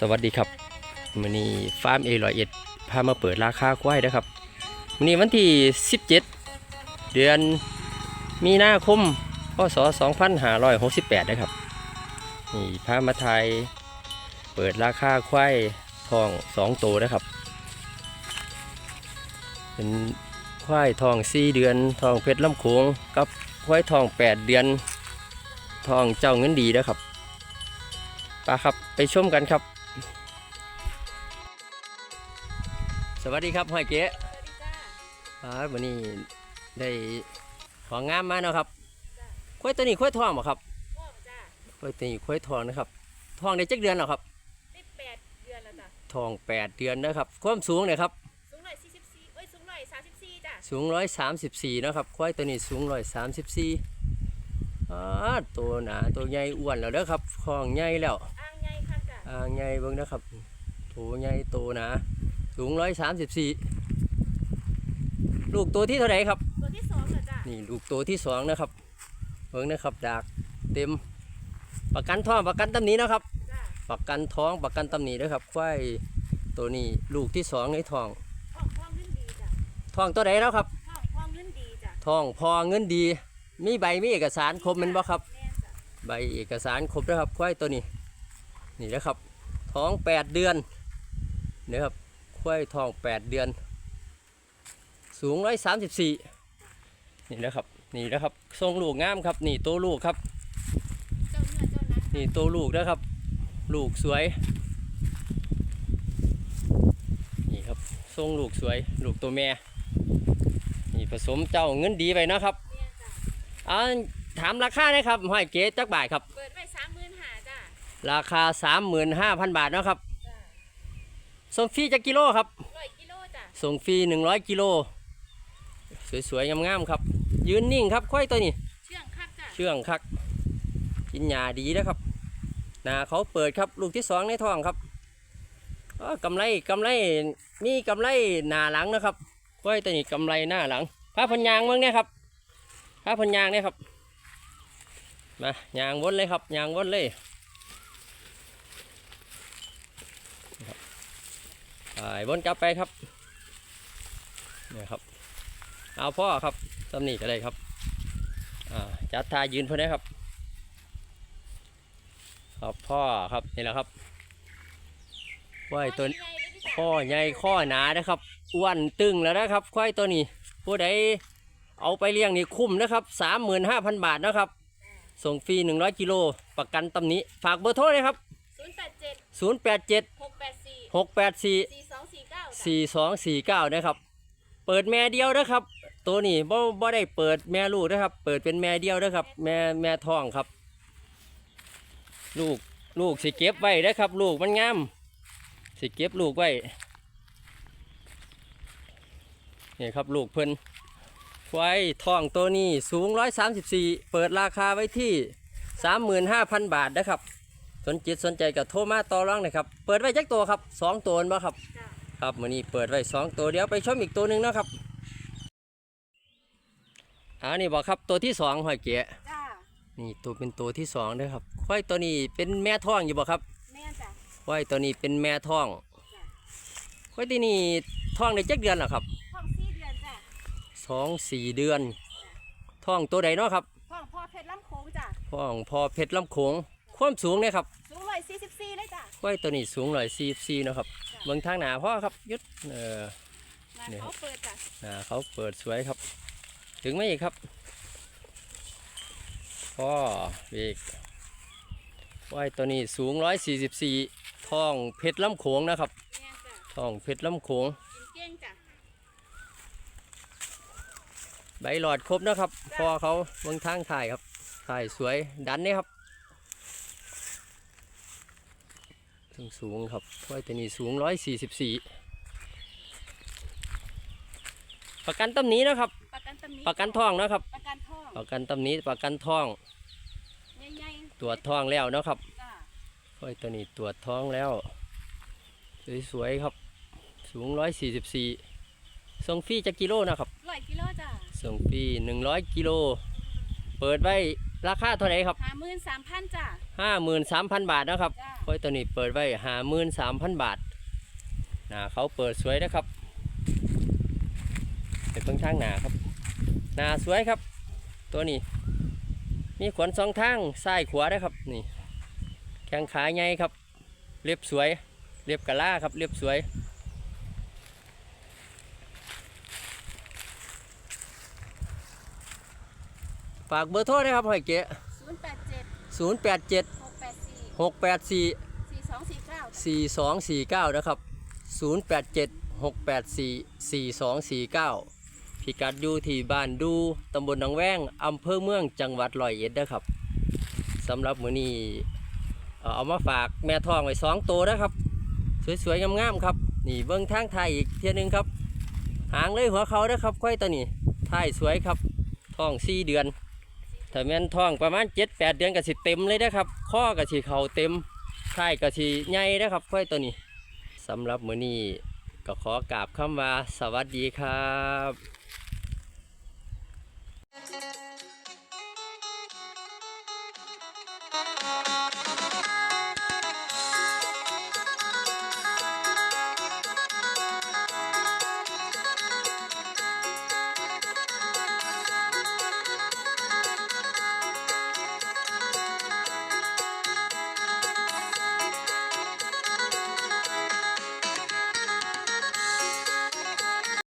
สวัสดีครับมื้อนี้ฟาร์มเอรอยเอ็ดพามาเปิดราคาควายนะครับมื้อนี้วันที่ 17 เดือนมีนาคมพศ2568นะครับนี่พามาไทยเปิดราคาควายทอง2ตัวนะครับ เป็นควายทอง 4 เดือนทองเพชรลำโขงกับควายทอง 8 เดือนทองเจ้าเงินดีนะครับไปครับไปชมกันครับ สวัสดีครับห้อยเก๋ครับวันนี้ได้ของงามมาเนาะครับควายตัวนี้ควายทองบ่ครับพ่อมจ้าควายตัวนี้ควายทองนะครับ ทองได้จักเดือนแล้วครับได้แปดเดือนแล้วจ้ะทอง8เดือนนะครับ ความสูงเนี่ยครับ สูงหน่อยสี่สิบสี่เอ้ยสูงหน่อยสามสิบสี่จ้ะ สูงร้อยสามสิบสี่นะครับควายตัวนี้สูงร้อยสามสิบสี่อ่าตัวหนาตัวใหญ่อ้วนแล้วเด้อครับคองใหญ่แล้วอ่างใหญ่ค่ะจ้ะอ่างใหญ่เบิ่งนะครับตัวใหญ่ตัวหนา สูงร้อยสามสิบสี่ลูกตัวที่เท่าไหร่ครับ ตัวที่สองเหรอจ้ะนี่ลูกตัวที่สองนะครับเบิ่งนะครับดากเต็ม ประกันท้องประกันตำหนี้นะครับ จ้ะประกันท้องประกันตำหนี้นะครับควายตัวนี้ลูกที่สองในท้องท้องท้องเงินดีจ้ะท้องตัวไหนแล้วครับท้องท้องเงินดีจ้ะท้องพอเงินดี มีใบมีเอกสารครบแมันบ่ครับ แม่นจ้ะใบเอกสารครบแล้วครับควายตัวนี้ นี่นะครับ ท้องแปดเดือนนี่ครับ ควายทองแปดเดือน สูงร้อยสามสิบสี่นี่นะครับ นี่นะครับ ทรงลูกงามครับ นี่ตัวลูกครับ นี่ตัวลูกนะครับ ลูกสวย นี่ครับ ทรงลูกสวย ลูกตัวแม่ นี่ผสมเจ้าเงินดีไปนะครับแม่นจ้ะอ่าถามราคานะครับห้อยเก๋จักบาทครับ เปิดไว้สามหมื่นห้าจ้ะราคา35,000บาทเนาะครับ ส่งฟรีจักกิโลครับร้อยกิโลจ้ะส่งฟรี100กิโล สวยๆ งามๆ ครับ ยืนนิ่งครับควายตัวนี้ เชื่องคักจ้ะเชื่องคัก กินหญ้าดีนะครับหนาเขาเปิดครับ ลูกที่สองในท้องครับอ้อกำไรกำไรมีกำไรหน้าหลังนะครับควายตัวนี้กำไรหน้าหลังพาพันยางเมืองเนี่ยครับพาพันยางเนี่ยครับ มายางวนเลยครับ ยางวนเลยนะครับ ไปวนกลับไปครับเนี่ยครับ เอาพ่อครับตำหนิก็ได้ครับอ่าจัดทายืนเพื่อนนะครับ ครับพ่อครับนี่แหละครับควายตัวใหญ่เลยที่จ้ะข้อใหญ่ข้อหนานะครับอ้วนตึงแล้วนะครับควายตัวนี้ ผู้ใดเอาไปเลี้ยงนี่คุ้มนะครับสามหมื่นห้าพันบาทนะครับ ส่งฟรีหนึ่งร้อยกิโลประกันตำหนี้ฝากเบอร์โทรเลยครับศูนย์แปดเจ็ด หกแปดสี่สี่สองสี่เก้าจ้ะสี่สองสี่เก้านะครับ เปิดแม่เดียวนะครับ ตัวนี้บ่บ่ได้เปิดแม่ลูกนะครับ เปิดเป็นแม่เดียวนะครับ แม่แม่ท้องครับ ลูกลูกสิเก็บไว้นะครับ ลูกมันงามสิเก็บลูกไว้นี่ครับลูกเพิ่นควายท้องตัวนี้สูง 134 เปิดราคาไว้ที่ 35,000 บาทนะครับ สนจิตสนใจกับโทรมาต่อรองนะครับ เปิดไว้จักตัวครับสองตัวบ่ครับจ้ะครับวันนี้เปิดไว้สองตัวเดี๋ยวไปชมอีกตัวหนึ่งนะครับอ่านี่บอกครับตัวที่สองหอยเก๋จ้ะนี่ตัวเป็นตัวที่สองเด้อครับควายตัวนี้เป็นแม่ท้องอยู่บ่ครับแม่นจ้ะควายตัวนี้เป็นแม่ท้องควายตัวนี้ท้องได้จักเดือนแล้วครับท้องสี่เดือนจ้ะสองสี่เดือนท้องตัวใดเนาะครับท้องพ่อเพชรลำโขงจ้ะท้องพอเพชรลำโขง ความสูงเนี่ยครับสูงร้อยสี่สิบสี่เลยจ้ะควายตัวนี้สูงร้อยสี่สี่นาะครับเบื้องทางหน้าพ่อครับยุดเอองานเนี่ยเขาเปิดจ้ะอ่าเขาเปิดสวยครับ ถึงไหมอีกครับพ่อเบรกไว้ตัวนี้สูง144ท้องเพชรลำโขงนะครับแม่นจ้ะท้องเพชรลำโขงกินเก่งจ้ะใบหลอดครบนะครับพ่อเขาเบื้องทางถ่ายครับถ่ายสวยดันนี่ครับ สูงสูงครับไว้ตัวนี้สูง144ประกันตำหนี้นะครับ ประกันตำหนิประกันท้องนะครับ ประกันท้องประกันตำหนี้ประกันท้องใหญ่ๆตรวจท้องแล้วเนาะครับจ้ะค่อยตัวนี้ตรวจท้องแล้ว สวยๆครับ สูง144ส่งฟรีจะกิโลนะครับ ร้อยกิโลจ้ะส่งฟรี100กิโล เปิดไว้ ราคาเท่าไหร่ครับห้าหมื่นสามพันจ้ะห้าหมื่นสามพันบาทนะครับจ้ะค่อยตัวนี้เปิดไว้ห้าหมื่นสามพันบาทหนาเขาเปิดสวยนะครับเป็นเพิ่งทางหนาครับหนาสวยครับ ตัวนี้ มีขนสองทางซ้ายขวาได้อครับนี่แข้งขาใหญ่ครับ เรียบสวย เรียบกะล่าครับ เรียบสวย ฝากเบอร์โทรนะครับหอยเก๋ศูนย์แปดเจ็ดศูนย์แปดเจ็ดหกแปดสี่หกแปดสี่สี่สองสี่เก้าสี่สองสี่เก้านะครับศูนย์แปดเจ็ดหกแปดสี่สี่สองสี่เก้าพิกัดอยู่ที่บ้านดูตำบลหนองแวงอำเภอเมืองจังหวัดร้อยเอ็ดนะครับสำหรับมื้อนี้เอ่อเอามาฝากแม่ทองไว้สองตัวนะครับ สวยๆงามๆครับ นี่เบิ้งทางไทายอีกเทียหนึงครับ หางเลยหัวเขาเด้อครับควายตัวนี้ท้ายสวยครับท้องสี่เดือน ถ้าแม่นท้องประมาณเจ็ดแปดเดือนก็สิเต็มเลยนะครับ ข้อก็สิเข่าเต็มท้ายก็สิใหญ่นะครับค่อยตัวนี้สำหรับมื้อนี้ก็ขอกราบคำว่าสวัสดีครับ